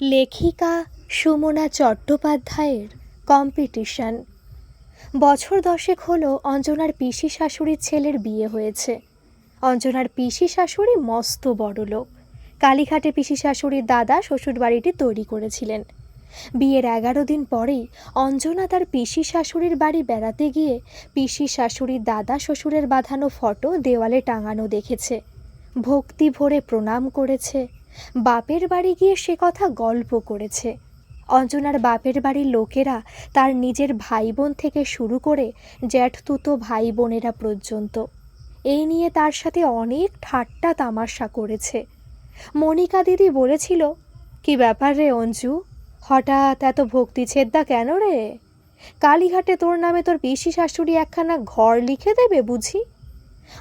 লেখিকা সুমনা চট্টোপাধ্যায়ের কম্পিটিশন বছর দশেক হলো অঞ্জনার পিসি শাশুড়ির ছেলের বিয়ে হয়েছে। অঞ্জনার পিসি শাশুড়ি মস্ত বড় লোক। কালীঘাটে পিসি শাশুড়ির দাদা শ্বশুরবাড়িটি তৈরি করেছিলেন। বিয়ের এগারো দিন পরেই অঞ্জনা তার পিসি শাশুড়ির বাড়ি বেড়াতে গিয়ে পিসি শাশুড়ির দাদা শ্বশুরের বাঁধানো ফটো দেওয়ালে টাঙানো দেখেছে। ভক্তি ভরে প্রণাম করেছে বাপের বাড়ি গিয়ে সে কথা গল্প করেছে। অঞ্জনার বাপের বাড়ির লোকেরা তার নিজের ভাই বোন থেকে শুরু করে জ্যাঠতুতো ভাই বোনেরা পর্যন্ত। এই নিয়ে তার সাথে অনেক ঠাট্টা তামাশা করেছে। মনিকা দিদি বলেছিল, কি ব্যাপার রে অঞ্জু? হঠাৎ এত ভক্তি ছেদ্দা কেন রে? কালীঘাটে তোর নামে তোর পিসি শাশুড়ি একখানা ঘর লিখে দেবে বুঝি?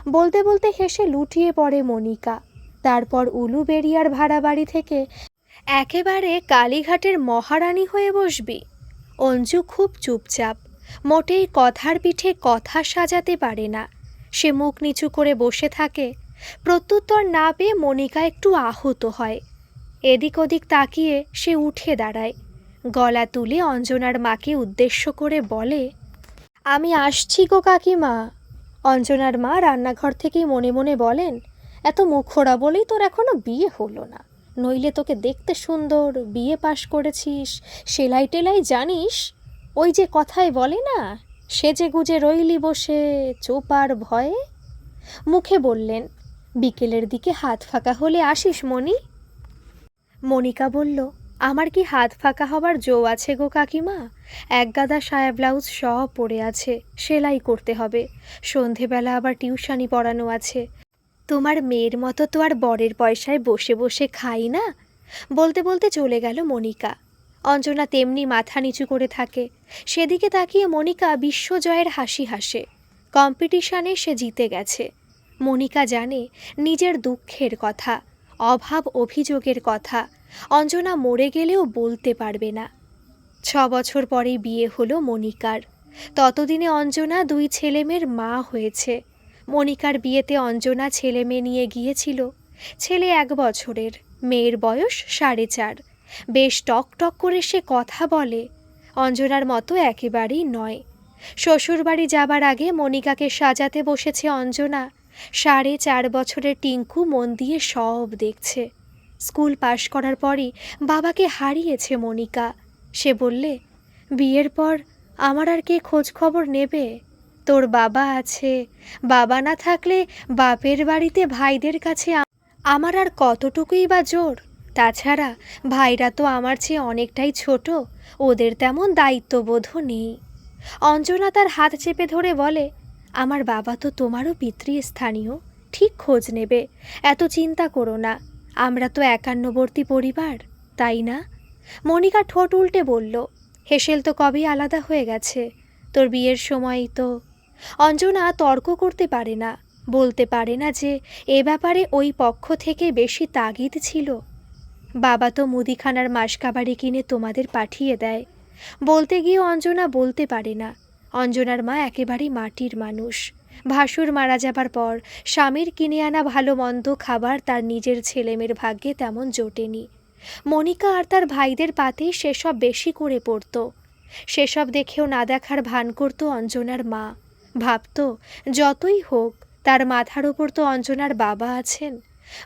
বলতে বলতে হেসে লুটিয়ে পড়ে মনিকা। তারপর উলুবেড়িয়ার ভাড়া বাড়ি থেকে একেবারে কালীঘাটের মহারানী হয়ে বসবি। অঞ্জু খুব চুপচাপ, মোটেই কথার পিঠে কথা সাজাতে পারে না। সে মুখ নিচু করে বসে থাকে, প্রত্যুত্তর না পেয়ে মনিকা একটু আহত হয়। এদিক ওদিক তাকিয়ে সে উঠে দাঁড়ায়, গলা তুলে অঞ্জনার মাকে উদ্দেশ্য করে বলে, আমি আসছি গো কাকিমা। অঞ্জনার মা রান্নাঘর থেকেই মনে মনে বলেন এত মুখরা বলেই তোর এখনও বিয়ে হলো না। নইলে তোকে দেখতে সুন্দর, বিয়ে পাশ করেছিস, সেলাই টেলাই জানিস? ওই যে কথায় বলে না, সেজে গুজে রইলি বসে চোপার ভয়ে? মুখে বললেন, বিকেলের দিকে হাত ফাঁকা হলে আসিস মনি মনিকা বলল, আমার কি হাত ফাঁকা হবার জো আছে গো কাকিমা? এক গাদা সায়া ব্লাউজ সব পড়ে আছে, সেলাই করতে হবে। সন্ধেবেলা আবার টিউশানি পড়ানো আছে। তোমার মেয়ের মতো তো আর বরের পয়সায় বসে বসে খাই না? বলতে বলতে চলে গেল মনিকা। অঞ্জনা তেমনি মাথা নিচু করে থাকে। সেদিকে তাকিয়ে মনিকা বিশ্বজয়ের হাসি হাসে। কম্পিটিশনে সে জিতে গেছে। মনিকা জানে নিজের দুঃখের কথা, অভাব অভিযোগের কথা, অঞ্জনা মরে গেলেও বলতে পারবে না। ছ বছর পরেই বিয়ে হলো মনিকার। ততদিনে অঞ্জনা দুই ছেলেমেয়ের মা হয়েছে। মনিকার বিয়েতে অঞ্জনা ছেলে মেয়ে নিয়ে গিয়েছিল। ছেলে এক বছরের, মেয়ের বয়স সাড়ে চার। বেশ টক টক করে সে কথা বলে। অঞ্জনার মতো একেবারেই নয়। শ্বশুরবাড়ি যাবার আগে মনিকাকে সাজাতে বসেছে অঞ্জনা। সাড়ে চার বছরের টিঙ্কু মন দিয়ে সব দেখছে। স্কুল পাশ করার পরই বাবাকে হারিয়েছে মনিকা। সে বললে, বিয়ের পর আমার আর কে খোঁজ খবর নেবে? তোর বাবা আছে। বাবা না থাকলে বাপের বাড়িতে ভাইদের কাছে আমার আর কতটুকুই বা জোর? তাছাড়া ভাইরা তো আমার চেয়ে অনেকটাই ছোট, ওদের তেমন দায়িত্ববোধও নেই। অঞ্জনা তার হাত চেপে ধরে বলে, আমার বাবা তো তোমারও পিতৃস্থানীয়, ঠিক খোঁজ নেবে, এত চিন্তা করো না, আমরা তো একান্নবর্তী পরিবার, তাই না? মনিকা ঠোঁট উল্টে বলল, হেসেল তো কবেই আলাদা হয়ে গেছে, তোর বিয়ের সময়ই তো অঞ্জনা তর্ক করতে পারে না, বলতে পারে না যে এ ব্যাপারে ওই পক্ষ থেকে বেশি তাগিদ ছিল। বাবা তো মুদিখানার মাসকাবাড়ি কিনে তোমাদের পাঠিয়ে দেয়। বলতে গিয়ে অঞ্জনা বলতে পারে না। অঞ্জনার মা একেবারেই মাটির মানুষ। ভাসুর মারা যাবার পর স্বামীর কিনে আনা ভালো মন্দ খাবার তার নিজের ছেলেমেয়ের ভাগ্যে তেমন জোটেনি। মনিকা আর তার ভাইদের পাতেই সেসব বেশি করে পড়ত। সেসব দেখেও না দেখার ভান করত অঞ্জনার মা। ভাবত, যতই হোক, তার মাথার ওপর তো অঞ্জনার বাবা আছেন।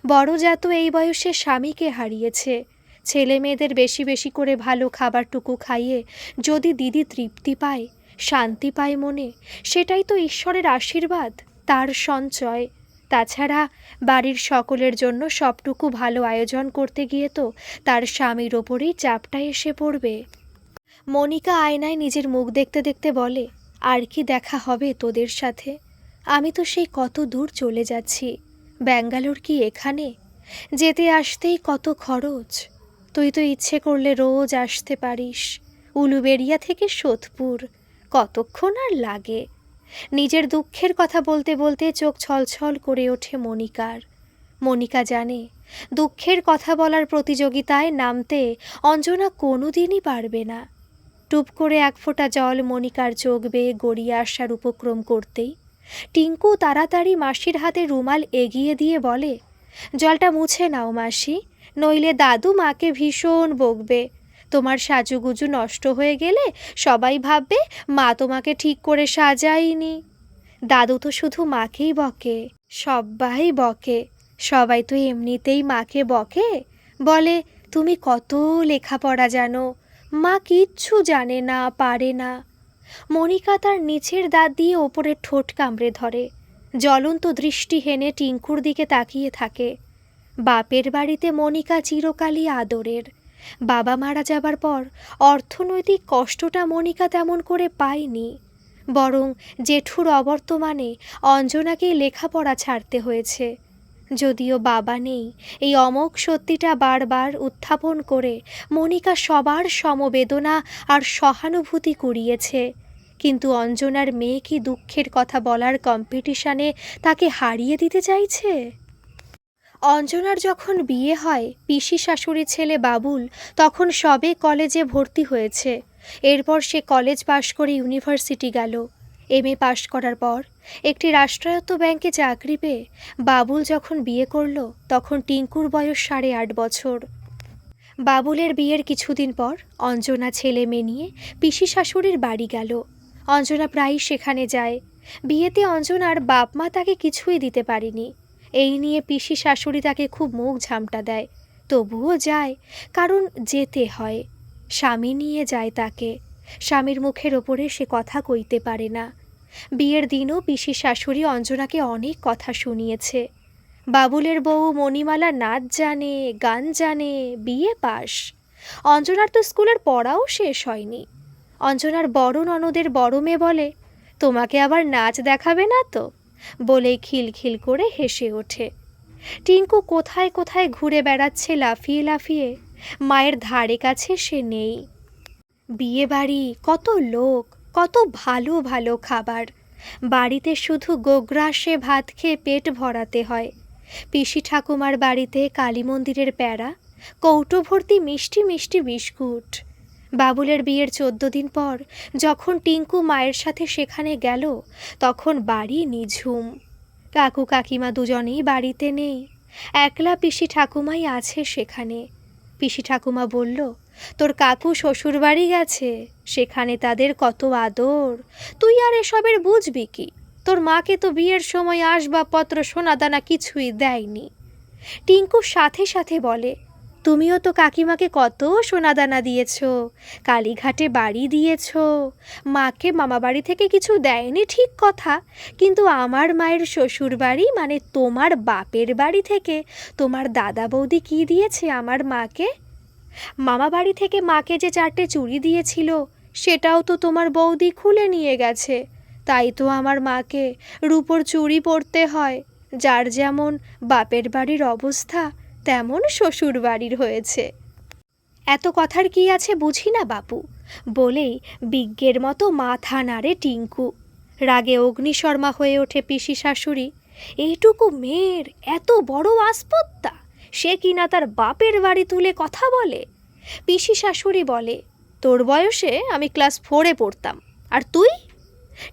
বড় জাত এই বয়সে স্বামীকে হারিয়েছে। ছেলে মেয়েদের বেশি বেশি করে ভালো খাবারটুকু খাইয়ে যদি দিদি তৃপ্তি পায়, শান্তি পায় মনে, সেটাই তো ঈশ্বরের আশীর্বাদ, তার সঞ্চয়। তাছাড়া বাড়ির সকলের জন্য সবটুকু ভালো আয়োজন করতে গিয়ে তো তার স্বামীর ওপরেই চাপটা এসে পড়বে। মনিকা আয়নায় নিজের মুখ দেখতে দেখতে বলে আর কি দেখা হবে তোদের সাথে? আমি তো সেই কত দূর চলে যাচ্ছি। ব্যাঙ্গালোর কি এখানে? যেতে আসতেই কত খরচ। তুই তো ইচ্ছে করলে রোজ আসতে পারিস। উলুবেড়িয়া থেকে সোদপুর। কতক্ষণ আর লাগে? নিজের দুঃখের কথা বলতে বলতে চোখ ছলছল করে ওঠে মনিকার। মনিকা জানে, দুঃখের কথা বলার প্রতিযোগিতায় নামতে অঞ্জনা কোনোদিনই পারবে না। টুপ করে এক ফোঁটা জল মনিকার চোখ বেয়ে গড়িয়ে আসার উপক্রম করতেই টিঙ্কু তাড়াতাড়ি মাসির হাতে রুমাল এগিয়ে দিয়ে বলে, জলটা মুছে নাও মাসি, নইলে দাদু মাকে ভীষণ বকবে। তোমার সাজুগুজু নষ্ট হয়ে গেলে সবাই ভাববে মা তোমাকে ঠিক করে সাজায়নি। দাদু তো শুধু মাকেই বকে সবাই বকে। সবাই তো এমনিতেই মাকে বকে। বলে, তুমি কত লেখাপড়া জানো মা কিচ্ছু জানে না, পারে না। মনিকা তার নিচের দাঁত দিয়ে ওপরের ঠোঁট কামড়ে ধরে। জ্বলন্ত দৃষ্টি হেনে টিঙ্কুর দিকে তাকিয়ে থাকে। বাপের বাড়িতে মনিকা চিরকালই আদরের। বাবা মারা যাবার পর অর্থনৈতিক কষ্টটা মনিকা তেমন করে পায়নি। বরং জেঠুর অবর্তমানে অঞ্জনাকেই লেখাপড়া ছাড়তে হয়েছে। যদিও বাবা নেই, এই অমোঘ সত্যিটা বারবার উত্থাপন করে মনিকা সবার সমবেদনা আর সহানুভূতি কুড়িয়েছে। কিন্তু অঞ্জনার মেয়ে কি দুঃখের কথা বলার কম্পিটিশনে তাকে হারিয়ে দিতে চাইছে? অঞ্জনার যখন বিয়ে হয়, পিসি শাশুড়ি ছেলে বাবুল তখন সবে কলেজে ভর্তি হয়েছে। এরপর সে কলেজ পাশ করে ইউনিভার্সিটি গেল। এম এ পাশ করার পর একটি রাষ্ট্রায়ত্ত ব্যাংকে চাকরি পেয়ে বাবুল যখন বিয়ে করল, তখন টিঙ্কুর বয়স সাড়ে আট বছর। বাবুলের বিয়ের কিছুদিন পর অঞ্জনা ছেলে মেয়ে নিয়ে পিসি শাশুড়ির বাড়ি গেল। অঞ্জনা প্রায়ই সেখানে যায়। বিয়েতে অঞ্জনার বাপ মা তাকে কিছুই দিতে পারেনি। এই নিয়ে পিসি শাশুড়ি তাকে খুব মুখ ঝামটা দেয়। তবুও যায়, কারণ যেতে হয়। স্বামী নিয়ে যায় তাকে। স্বামীর মুখের ওপরে সে কথা কইতে পারে না। বিয়ের দিনও পিসি শাশুড়ি অঞ্জনাকে অনেক কথা শুনিয়েছে। বাবুলের বউ মণিমালা নাচ জানে, গান জানে, বিয়ে পাস। অঞ্জনার তো স্কুলের পড়াও শেষ হয়নি। অঞ্জনার বড় ননদের বড় মেয়ে বলে, তোমাকে আবার নাচ দেখাবে না তো? বলেই খিলখিল করে হেসে ওঠে। টিঙ্কু কোথায় কোথায় ঘুরে বেড়াচ্ছে লাফিয়ে লাফিয়ে, মায়ের ধারে কাছে সে নেই। বিয়ে বাড়ি কত লোক কত ভালো ভালো খাবার। বাড়িতে শুধু গোগ্রাসে ভাত খেয়ে পেট ভরাতে হয়। পিসি ঠাকুমার বাড়িতে কালী মন্দিরের প্যাড়া কৌটো ভর্তি মিষ্টি মিষ্টি বিস্কুট। বাবুলের বিয়ের চোদ্দ দিন পর যখন টিঙ্কু মায়ের সাথে সেখানে গেল, তখন বাড়ি নিঝুম। কাকু কাকিমা দুজনেই বাড়িতে নেই। একলা পিসি ঠাকুমাই আছে সেখানে। পিসি ঠাকুমা বলল তোর কাকু শ্বশুর বাড়ি গেছে, সেখানে তাদের কত আদর। তুই আর এসবের বুঝবি কি? তোর মাকে তো বিয়ের সময় আসবাবপত্র, সোনাদানা কিছুই দেয়নি। টিঙ্কু সাথে সাথে বলে, তুমিও তো কাকিমাকে কত সোনাদানা দিয়েছ, কালীঘাটে বাড়ি দিয়েছ। মাকে মামা বাড়ি থেকে কিছু দেয়নি, ঠিক কথা। কিন্তু আমার মায়ের শ্বশুর বাড়ি মানে তোমার বাপের বাড়ি থেকে, তোমার দাদা বৌদি কী দিয়েছে আমার মাকে? মামা বাড়ি থেকে মাকে যে চারটে চুড়ি দিয়েছিল, সেটাও তো তোমার বৌদি খুলে নিয়ে গেছে। তাই তো আমার মাকে রূপোর চুড়ি পরতে হয়। যার যেমন বাপের বাড়ির অবস্থা, তেমন শ্বশুর বাড়ির হয়েছে। এত কথার কি আছে বুঝি না, বাপু? বলেই বিজ্ঞের মতো মাথা নাড়ে টিঙ্কু। রাগে অগ্নিশর্মা হয়ে ওঠে পিসি শাশুড়ি। এইটুকু মেয়ের এত বড় আসপত্তা! সে কিনা তার বাপের বাড়ি তুলে কথা বলে? পিসি শাশুড়ি বলে, তোর বয়সে আমি ক্লাস ফোরে পড়তাম, আর তুই?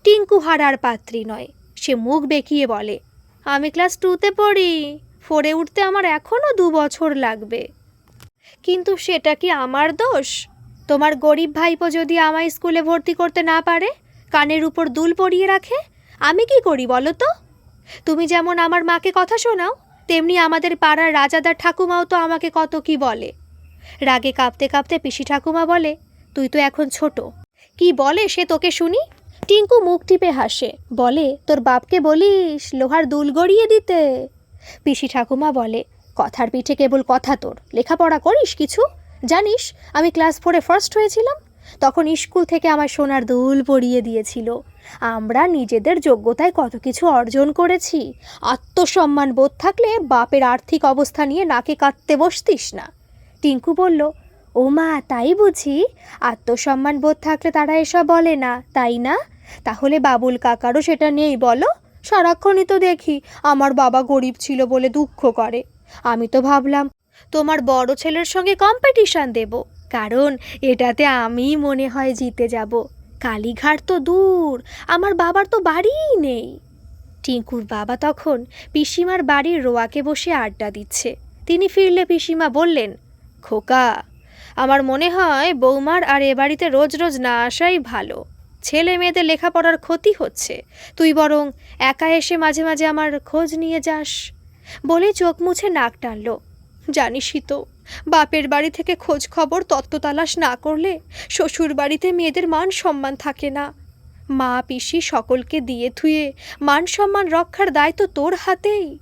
টিঙ্কু হারার পাত্রী নয়, সে মুখ বেঁকিয়ে বলে, আমি ক্লাস টুতে পড়ি ফোরে উঠতে আমার এখনও দু বছর লাগবে। কিন্তু সেটা কি আমার দোষ? তোমার গরিব ভাইপো যদি আমায় স্কুলে ভর্তি করতে না পারে, কানের উপর দুল পরিয়ে রাখে, আমি কি করি বলো তো? তুমি যেমন আমার মাকে কথা শোনাও তেমনি আমাদের পাড়ার রাজাদার ঠাকুমাও তো আমাকে কত কি বলে। রাগে কাঁপতে কাঁপতে পিসি ঠাকুমা বলে, তুই তো এখন ছোট। কি বলে সে তোকে শুনি? টিঙ্কু মুখ টিপে হাসে, বলে, তোর বাপকে বলিস লোহার দুল গড়িয়ে দিতে? পিসি ঠাকুমা বলে, কথার পিঠে কেবল কথা তোর। লেখাপড়া করিস কিছু? জানিস, আমি ক্লাস ফোরে ফার্স্ট হয়েছিলাম। তখন স্কুল থেকে আমার সোনার দুল পরিয়ে দিয়েছিল। আমরা নিজেদের যোগ্যতায় কত কিছু অর্জন করেছি। আত্মসম্মান বোধ থাকলে বাপের আর্থিক অবস্থা নিয়ে নাকে কাটতে বসতিস না। টিঙ্কু বলল, ও মা, তাই বুঝি? আত্মসম্মান বোধ থাকলে তারা এসব বলে না, তাই না? তাহলে বাবুল কাকারও সেটা নেই বলো। সারাক্ষণই তো দেখি আমার বাবা গরিব ছিল বলে দুঃখ করে। আমি তো ভাবলাম, তোমার বড় ছেলের সঙ্গে কম্পিটিশন দেব। কারণ এটাতে আমি মনে হয় জিতে যাব। কালীঘাট তো দূর, আমার বাবার তো বাড়িই নেই। টিঙ্কুর বাবা তখন পিসিমার বাড়ির রোয়াকে বসে আড্ডা দিচ্ছে। তিনি ফিরলে পিসিমা বললেন, খোকা, আমার মনে হয় বৌমার আর এ বাড়িতে রোজ রোজ না আসাই ভালো। ছেলে মেয়েদের লেখাপড়ার ক্ষতি হচ্ছে। তুই বরং একা এসে মাঝে মাঝে আমার খোঁজ নিয়ে যাস। বলে চোখ মুছে নাক টানল। জানিসই তো বাপের বাড়ি থেকে খোঁজ খবর, তত্ত্ব তালাশ না করলে শ্বশুর বাড়িতে মেয়েদের মান সম্মান থাকে না। মা, পিসি সকলকে দিয়ে থুয়ে মান সম্মান রক্ষার দায়িত্ব তোর হাতেই।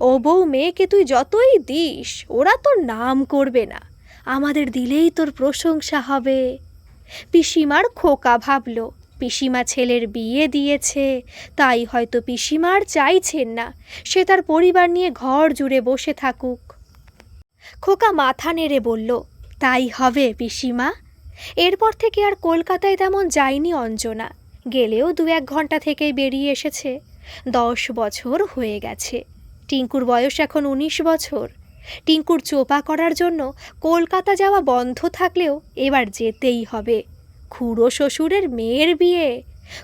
ও বউ, মেয়েকে তুই যতই দিস, ওরা তোর নাম করবে না। আমাদের দিলেই তোর প্রশংসা হবে। পিসিমার খোকা ভাবল, পিসিমা ছেলের বিয়ে দিয়েছে, তাই হয়তো পিসিমার চাইছেন না। সে তার পরিবার নিয়ে ঘর জুড়ে বসে থাকুক। খোকা মাথা নেড়ে বলল, তাই হবে পিসিমা। এরপর থেকে আর কলকাতায় তেমন যায়নি অঞ্জনা। গেলেও দু এক ঘণ্টা থেকেই বেরিয়ে এসেছে। দশ বছর হয়ে গেছে। টিঙ্কুর বয়স এখন উনিশ বছর। টিঙ্কুর চোপা করার জন্য কলকাতা যাওয়া বন্ধ থাকলেও এবার যেতেই হবে। খুড়ো শ্বশুরের মেয়ের বিয়ে।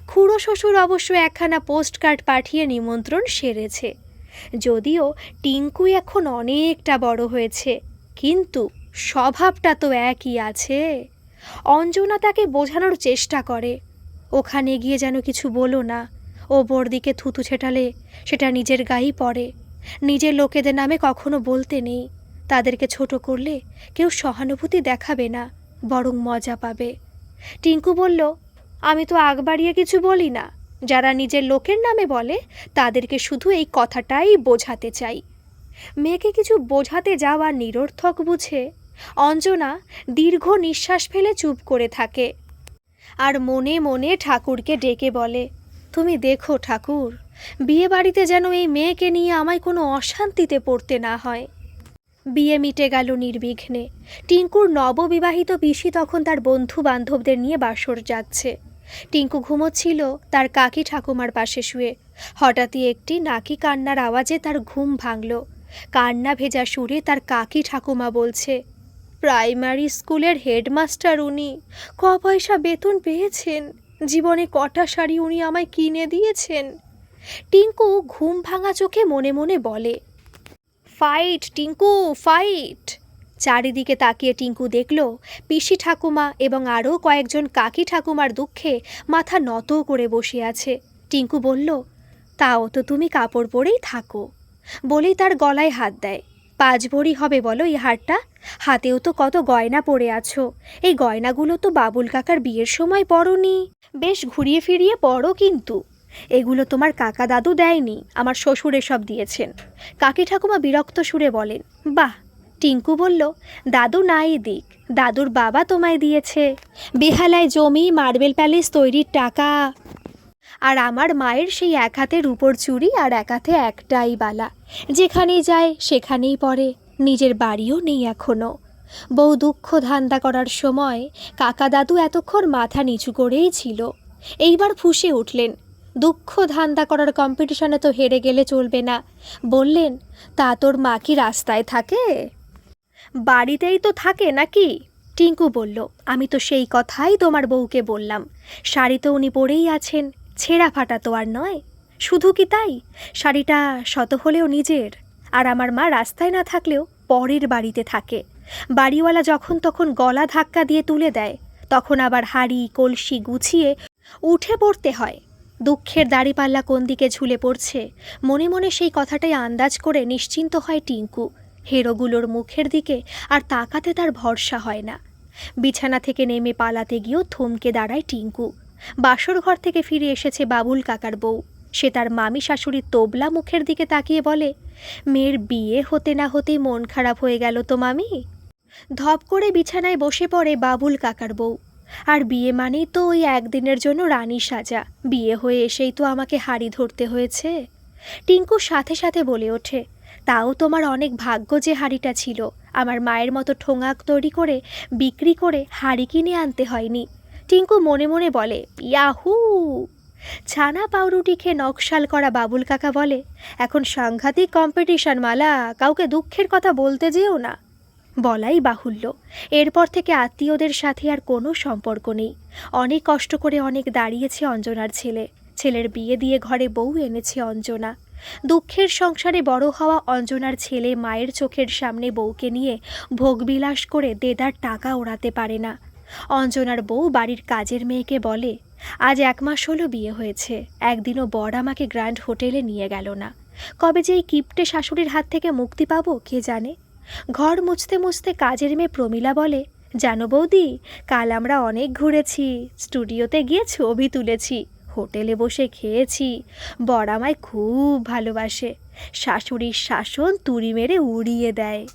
খুড়ো শ্বশুর অবশ্য একখানা পোস্ট কার্ড পাঠিয়ে নিমন্ত্রণ সেরেছে। যদিও টিঙ্কু এখন অনেকটা বড় হয়েছে, কিন্তু স্বভাবটা তো একই আছে। অঞ্জনা তাকে বোঝানোর চেষ্টা করে। ওখানে গিয়ে যেন কিছু বলো না। ও দিকে থুতু ছেটালে সেটা নিজের গায়েই পড়ে। নিজের লোকেদের নামে কখনো বলতে নেই। তাদেরকে ছোট করলে কেউ সহানুভূতি দেখাবে না, বরং মজা পাবে। টিঙ্কু বলল, আমি তো আগ বাড়িয়ে কিছু বলি না। যারা নিজের লোকের নামে বলে, তাদেরকে শুধু এই কথাটাই বোঝাতে চাই। মেয়েকে কিছু বোঝাতে যাওয়া নিরর্থক বুঝে, অঞ্জনা দীর্ঘ নিঃশ্বাস ফেলে চুপ করে থাকে। আর মনে মনে ঠাকুরকে ডেকে বলে, তুমি দেখো ঠাকুর বিয়ে বাড়িতে যেন এই মেয়েকে নিয়ে আমায় কোনো অশান্তিতে পড়তে না হয়। বিয়ে মিটে গেল নির্বিঘ্নে। টিঙ্কুর নববিবাহিত পিসি তখন তার বন্ধু বান্ধবদের নিয়ে বাসর যাচ্ছে। টিঙ্কু ঘুমোচ্ছিল, তার কাকি ঠাকুমার পাশে শুয়ে। হঠাৎই একটি নাকি কান্নার আওয়াজে তার ঘুম ভাঙল। কান্না ভেজা সুরে তার কাকি ঠাকুমা বলছে, প্রাইমারি স্কুলের হেডমাস্টার উনি, ক পয়সা বেতন পেয়েছেন? জীবনে কটা শাড়ি উনি আমায় কিনে দিয়েছেন? টিঙ্কু ঘুম ভাঙা চোখে মনে মনে বলে, ফাইট, টিঙ্কু, ফাইট! চারিদিকে তাকিয়ে টিঙ্কু দেখল, পিসি ঠাকুমা এবং আরও কয়েকজন কাকি ঠাকুমার দুঃখে মাথা নত করে বসে আছে। টিঙ্কু বলল, তাও তো তুমি কাপড় পরেই থাকো। বলেই তার গলায় হাত দেয়। পাঁচ ভরি হবে বলো এই হারটা? হাতেও তো কত গয়না পরে আছো। এই গয়নাগুলো তো বাবুল কাকার বিয়ের সময় পরনি। বেশ ঘুরিয়ে ফিরিয়ে পড়ো কিন্তু। এগুলো তোমার কাকা দাদু দেয়নি, আমার শ্বশুর এসব দিয়েছেন। কাকি ঠাকুমা বিরক্ত সুরে বলেন, বাহ টিঙ্কু বলল, দাদু নাই দিক দাদুর বাবা তোমায় দিয়েছে। বেহালায় জমি, মার্বেল প্যালেস তৈরির টাকা। আর আমার মায়ের সেই এক হাতে রূপোর চুড়ি আর এক হাতে একটাই বালা। যেখানেই যায়, সেখানেই পড়ে। নিজের বাড়িও নেই এখনও বউ দুঃখ ধান্দা করার সময় কাকা দাদু এতক্ষণ মাথা নিচু করেই ছিল। এইবার ফুঁসে উঠলেন। দুঃখ ধান্দা করার কম্পিটিশনে তো হেরে গেলে চলবে না। বললেন, তা তোর মা কি রাস্তায় থাকে? বাড়িতেই তো থাকে নাকি? টিঙ্কু বলল, আমি তো সেই কথাই তোমার বউকে বললাম। শাড়ি তো উনি পরেই আছেন, ছেঁড়া ফাটা তো আর নয়। শুধু কি তাই? শাড়িটা শত হলেও নিজের। আর আমার মা রাস্তায় না থাকলেও পরের বাড়িতে থাকে। বাড়িওয়ালা যখন তখন গলা ধাক্কা দিয়ে তুলে দেয়, তখন আবার হাড়ি, কলসি গুছিয়ে উঠে পড়তে হয়। দুঃখের দাড়িপাল্লা কোন দিকে ঝুলে পড়ছে, মনে মনে সেই কথাটাই আন্দাজ করে নিশ্চিন্ত হয় টিঙ্কু। হেরোগুলোর মুখের দিকে আর তাকাতে তার ভরসা হয় না। বিছানা থেকে নেমে পালাতে গিয়েও থমকে দাঁড়ায় টিঙ্কু। বাসর ঘর থেকে ফিরে এসেছে বাবুল কাকার বউ। সে তার মামি শাশুড়ির তোবলা মুখের দিকে তাকিয়ে বলে, মেয়ের বিয়ে হতে না হতেই মন খারাপ হয়ে গেল তো মামি? ধপ করে বিছানায় বসে পড়ে বাবুল কাকার বউ। আর বিয়ে মানেই তো ওই একদিনের জন্য রানী সাজা। বিয়ে হয়ে এসেই তো আমাকে হাড়ি ধরতে হয়েছে। টিঙ্কু সাথে সাথে বলে ওঠে তাও তোমার অনেক ভাগ্য যে হাড়িটা ছিল। আমার মায়ের মতো ঠোঙাক তৈরি করে, বিক্রি করে হাড়ি কিনে আনতে হয়নি। টিঙ্কু মনে মনে বলে, ইয়াহু! ছানা পাউরুটি খেয়ে নকশাল করা বাবুল কাকা বলে, এখন সাংঘাতিক কম্পিটিশন মালা, কাউকে দুঃখের কথা বলতে যেও না। বলাই বাহুল্য। এরপর থেকে আত্মীয়দের সাথে আর কোনো সম্পর্ক নেই। অনেক কষ্ট করে অনেক দাঁড়িয়েছে অঞ্জনার ছেলে। ছেলের বিয়ে দিয়ে ঘরে বউ এনেছে অঞ্জনা। দুঃখের সংসারে বড় হওয়া অঞ্জনার ছেলে মায়ের চোখের সামনে বউকে নিয়ে ভোগবিলাস করে দেদার টাকা ওড়াতে পারে না। অঞ্জনার বউ বাড়ির কাজের মেয়েকে বলে, আজ এক মাস হলো বিয়ে হয়েছে, একদিনও বর আমাকে গ্র্যান্ড হোটেলে নিয়ে গেল না। কবে যে এই কিপটে শাশুড়ির হাত থেকে মুক্তি পাবো, কে জানে? ঘর মুছতে মুছতে কাজের মেয়ে প্রমীলা বলে, জানো বৌদি, কাল আমরা অনেক ঘুরেছি, স্টুডিওতে গিয়ে ছবি তুলেছি। হোটেলে বসে খেয়েছি। বর আমায় খুব ভালোবাসে। শাশুড়ির শাসন তুড়ি মেরে উড়িয়ে দেয়।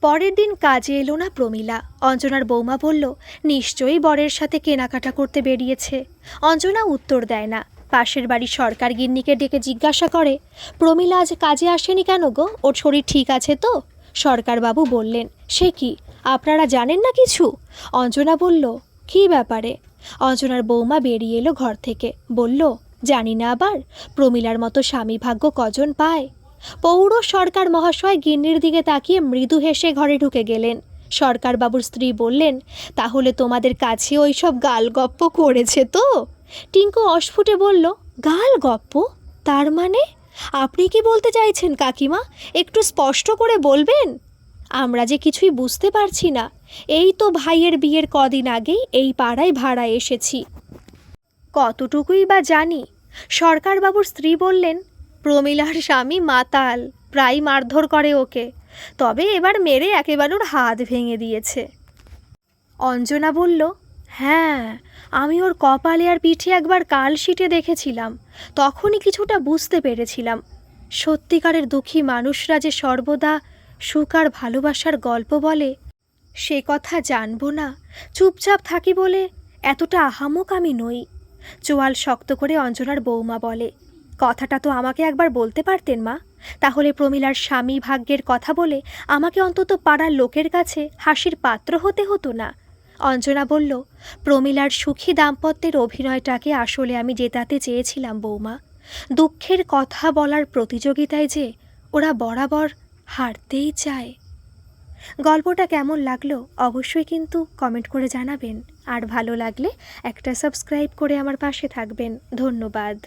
পরের দিন কাজে এলো না প্রমীলা। অঞ্জনার বৌমা বলল, নিশ্চয়ই বরের সাথে কেনাকাটা করতে বেরিয়েছে। অঞ্জনা উত্তর দেয় না। পাশের বাড়ির সরকার গিন্নিকে ডেকে জিজ্ঞাসা করে, প্রমীলা আজ কাজে আসেনি কেন গো? ওর শরীর ঠিক আছে তো? সরকারবাবু বললেন, সে কি? আপনারা জানেন না কিছু? অঞ্জনা বলল, কী ব্যাপারে? অঞ্জনার বৌমা বেরিয়ে এলো ঘর থেকে। বলল, জানি না আবার, প্রমীলার মতো স্বামী ভাগ্য কজন পায়? পৌর সরকার মহাশয় গিন্নির দিকে তাকিয়ে মৃদু হেসে ঘরে ঢুকে গেলেন। সরকারবাবুর স্ত্রী বললেন, তাহলে তোমাদের কাছে ওই সব গাল গপ্প করেছে তো? টিঙ্কু অস্ফুটে বলল গাল গপ্প তার মানে? আপনি কি বলতে চাইছেন কাকিমা? একটু স্পষ্ট করে বলবেন? আমরা যে কিছুই বুঝতে পারছি না এই তো ভাইয়ের বিয়ের কদিন আগেই এই পাড়ায় ভাড়া এসেছি। কতটুকুই বা জানি? সরকারবাবুর স্ত্রী বললেন, প্রমিলার স্বামী মাতাল, প্রায় মারধর করে ওকে। তবে এবার মেরে একেবারে ওর হাত ভেঙে দিয়েছে। অঞ্জনা বলল হ্যাঁ আমি ওর কপালে আর পিঠে একবার কাল শিটে দেখেছিলাম। তখনই কিছুটা বুঝতে পেরেছিলাম। সত্যিকারের দুঃখী মানুষরা যে সর্বদা সুখ আর ভালোবাসার গল্প বলে সে কথা জানব না। চুপচাপ থাকি বলে এতটা আহামক আমি নই। চোয়াল শক্ত করে অঞ্জনার বৌমা বলে, কথাটা তো আমাকে একবার বলতে পারতেন মা। তাহলে প্রমীলার স্বামী ভাগ্যের কথা বলে আমাকে অন্তত পাড়ার লোকের কাছে হাসির পাত্র হতে হতো না। অঞ্জনা বলল, প্রমীলার সুখী দাম্পত্যের অভিনয়টাকে আসলে আমি জেতাতে চেয়েছিলাম বৌমা। দুঃখের কথা বলার প্রতিযোগিতায় যে ওরা বরাবর হারতেই চায়। গল্পটা কেমন লাগল অবশ্যই কিন্তু কমেন্ট করে জানাবেন। আর ভালো লাগলে একটা সাবস্ক্রাইব করে আমার পাশে থাকবেন। ধন্যবাদ।